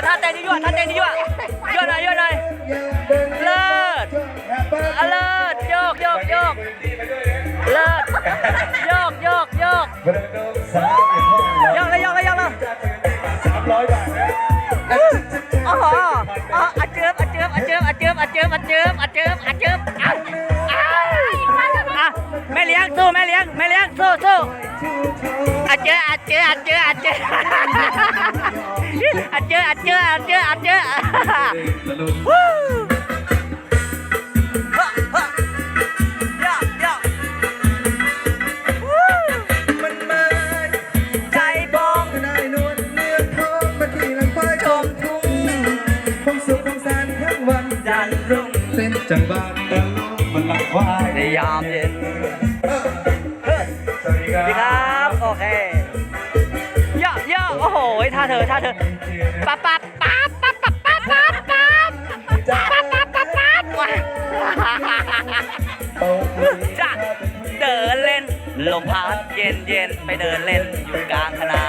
เอาท่าเต้นยั่วๆท่าเต้นยั่วๆยั่วหน่อยยั่วหน่อยเลิศเลิศโยกโยกโยกเลิศโยกโยกโยกวันนี้น้องสาวเป็นห้องโยกเลยโยกเลยโยกเลยสามร้อยบาทนะโอ้โหอ๋ออาเจิบอาเจิบอาเจิบอาเจิบอาเจิบอาเจิบอาเจิบอาเจิบอะอะอะแม่เลี้ยงสู้แม่เลี้ยงแม่เลี้ยงสู้สู้ อาเจออาเจออาเจออาเจออาเจออาเจออาเจออาเจอตะลุนวู้ฮะฮะย่าย่าวู้มันมาใจบองได้นวลเนื้อทองมาขี่หลังควายชมทุ่งคงสุขคงสานทั้งวันจันทร์รุ่งเต้นจังบ้านตะลุนมันหลังควายในยามเย็นสวัสดีคสวัสดีครัรับบ โอเคย่อย่อโอ้โหท่าเธอท่าเธอปั๊บปั๊บปั๊บปั๊บปั๊บปั๊บปั๊บปั๊บปั๊บปั๊บปั๊บปั๊บว้าจะเดินเล่นลมพัดเย็นเย็นไปเดินเล่นอยู่กลางคณะ